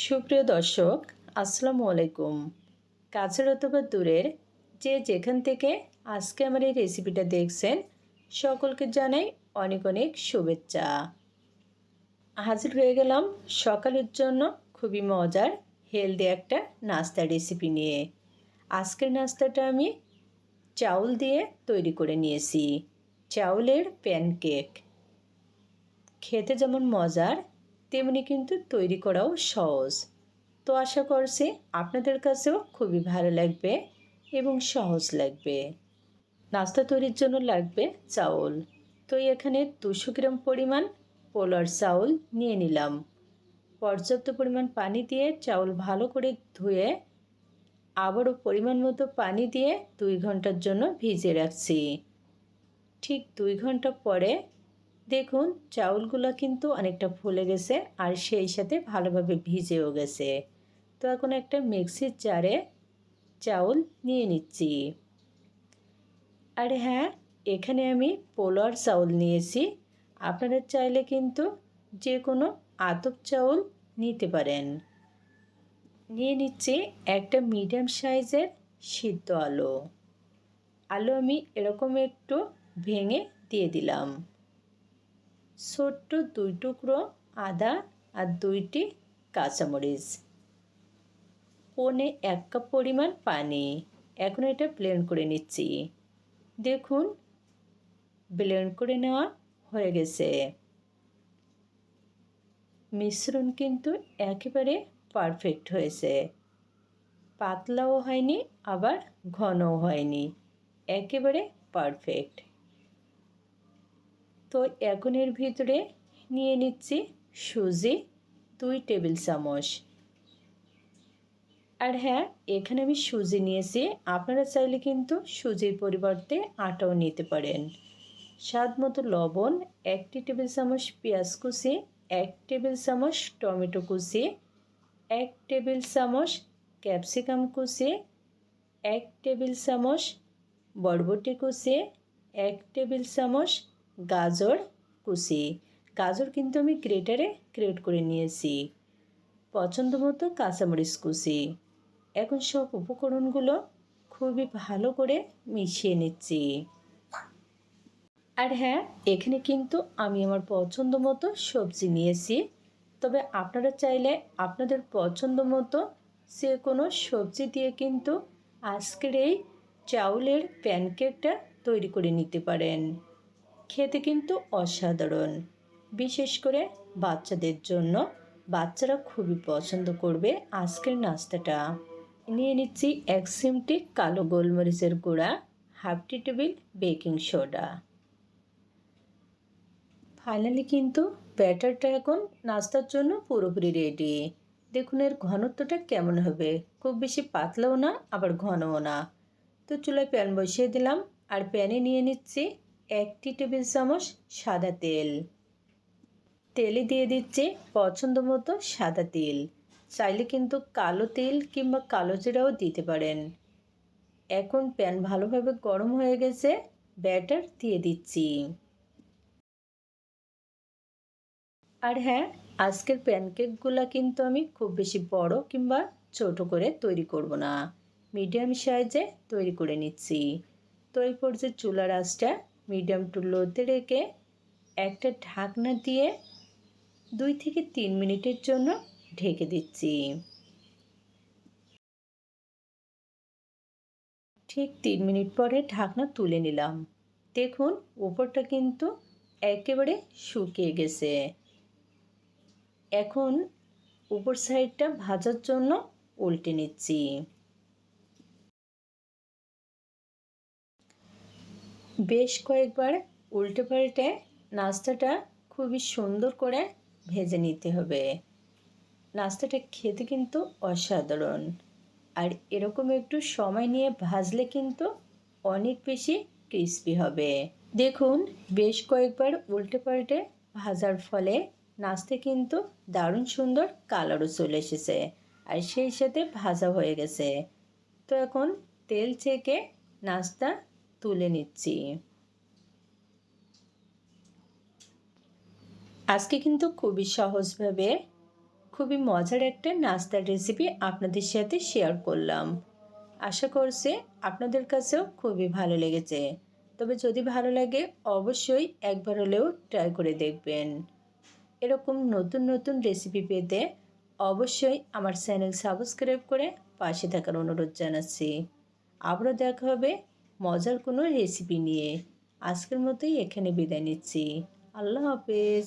সুপ্রিয় দর্শক, আসসালামু আলাইকুম। কাছের অথবা দূরের যে যেখান থেকে আজকে আমার এই রেসিপিটা দেখছেন, সকলকে জানাই অনেক অনেক শুভেচ্ছা। হাজির হয়ে গেলাম সকালের জন্য খুবই মজার হেলদি একটা নাস্তা রেসিপি নিয়ে। আজকের নাস্তাটা আমি চাউল দিয়ে তৈরি করে নিয়েছি, চাউলের প্যানকেক খেতে যেমন মজার তেমনি কিন্তু তৈরি করাও সহজ। তো আশা করছি আপনাদের কাছেও খুবই ভালো লাগবে এবং সহজ লাগবে। নাস্তা তৈরির জন্য লাগবে চাউল। তো এখানে দুশো গ্রাম পরিমাণ পোলার চাউল নিয়ে নিলাম। পর্যাপ্ত পরিমাণ পানি দিয়ে চাউল ভালো করে ধুয়ে আবারও পরিমাণ মতো পানি দিয়ে দুই ঘণ্টার জন্য ভিজিয়ে রাখছি। ঠিক দুই ঘণ্টা পরে দেখুন, চাউলগুলো কিন্তু অনেকটা ফুলে গেছে আর সেই সাথে ভালোভাবে ভিজেও গেছে। তো এখন একটা মিক্সির জারে চাউল নিয়ে নিচ্ছি। আর হ্যাঁ এখানে আমি পোলার চাউল নিয়েছি। আপনারা চাইলে কিন্তু যে কোনো আতপ চাউল নিতে পারেন। নিয়ে নিচ্ছি একটা মিডিয়াম সাইজের সিদ্ধ আলু। আলু আমি এরকম একটু ভেঙে দিয়ে দিলাম। ছোট্ট দুই টুকরো আদা আর দুইটি কাঁচামরিচ। পনে এক কাপ পরিমাণ পানি। এখন এটা ব্লেন্ড করে নিচ্ছি। দেখুন ব্লেন্ড করে নেওয়া হয়ে গেছে। মিশ্রণ কিন্তু একেবারে পারফেক্ট হয়েছে। পাতলাও হয়নি, আবার ঘনও হয়নি। একেবারে পারফেক্ট তো এখন এর ভিতরে নিয়ে নিচ্ছি সুজি, দুই টেবিল চামচ। আর হ্যাঁ এখানে আমি সুজি নিয়েছি। আপনারা চাইলে কিন্তু সুজির পরিবর্তে আটাও নিতে পারেন। স্বাদ মতো লবণ, একটি টেবিল চামচ পেঁয়াজ কুচি, এক টেবিল চামচ টমেটো কুচি, এক টেবিল চামচ ক্যাপসিকাম কুচি, এক টেবিল চামচ বরবটি কুচি, এক টেবিল চামচ গাজর কুচি। গাজর কিন্তু আমি গ্রেটারে গ্রেট করে নিয়েছি। পছন্দ মতো কাঁচামরিচ কুচি। এখন সব উপকরণগুলো খুবই ভালো করে মিশিয়ে নিচ্ছি। আর হ্যাঁ এখানে কিন্তু আমি আমার পছন্দ মতো সবজি নিয়েছি। তবে আপনারা চাইলে আপনাদের পছন্দ মতো যে কোনো সবজি দিয়ে কিন্তু আজকের এই চাউলের প্যানকেকটা তৈরি করে নিতে পারেন। খেতে কিন্তু অসাধারণ। বিশেষ করে বাচ্চাদের জন্য। বাচ্চারা খুবই পছন্দ করবে আজকের নাস্তাটা। নিয়ে নিচ্ছি এক সিমটি কালো গোলমরিচের গুঁড়া, হাফ টি টেবিল বেকিং সোডা। ফাইনালি কিন্তু ব্যাটারটা এখন নাস্তার জন্য পুরোপুরি রেডি। দেখুন এর ঘনত্বটা কেমন হবে। খুব বেশি পাতলাও না, আবার ঘনও না। তো চুলায় প্যান বসিয়ে দিলাম। আর প্যানে নিয়ে নিচ্ছি একটি টেবিল চামচ সাদা তেল। তেলে দিয়ে দিচ্ছি পছন্দ মতো সাদা তেল। চাইলে কিন্তু কালো তেল কিংবা কালো জিরাও দিতে পারেন। এখন প্যান ভালোভাবে গরম হয়ে গেছে, ব্যাটার দিয়ে দিচ্ছি। আর হ্যাঁ আজকের প্যানকেকগুলো কিন্তু আমি খুব বেশি বড় কিংবা ছোট করে তৈরি করব না। মিডিয়াম সাইজে তৈরি করে নিচ্ছি। তো এই পর্যায়ে চুলার আঁচটা মিডিয়াম টু লোতে রেখে একটা ঢাকনা দিয়ে দুই থেকে তিন মিনিটের জন্য ঢেকে দিচ্ছি। ঠিক তিন মিনিট পরে ঢাকনা তুলে নিলাম। দেখুন উপরটা কিন্তু একেবারে শুকিয়ে গেছে। এখন উপর সাইডটা ভাজার জন্য উল্টে নিচ্ছি। বেশ কয়েকবার উল্টে পাল্টে নাস্তাটা খুবই সুন্দর করে ভেজে নিতে হবে। নাস্তাটা খেতে কিন্তু অসাধারণ। আর এরকম একটু সময় নিয়ে ভাজলে কিন্তু অনেক বেশি ক্রিস্পি হবে। দেখুন, বেশ কয়েকবার উল্টে পাল্টে ভাজার ফলে নাস্তে কিন্তু দারুণ সুন্দর কালারও চলে এসেছে। আর সেই সাথে ভাজা হয়ে গেছে। তো এখন তেল থেকে নাস্তা তুলে নিচ্ছি। আজকে কিন্তু খুবই সহজভাবে খুবই মজার একটা নাস্তার রেসিপি আপনাদের সাথে শেয়ার করলাম। আশা করছি আপনাদের কাছেও খুবই ভালো লেগেছে। তবে যদি ভালো লাগে, অবশ্যই একবার হলেও ট্রাই করে দেখবেন। এরকম নতুন নতুন রেসিপি পেতে অবশ্যই আমার চ্যানেল সাবস্ক্রাইব করে পাশে থাকার অনুরোধ জানাচ্ছি। আবারও দেখা হবে মজার কোনো রেসিপি নিয়ে। আজকের মতোই এখানে বিদায় নিচ্ছি। আল্লাহ হাফেজ।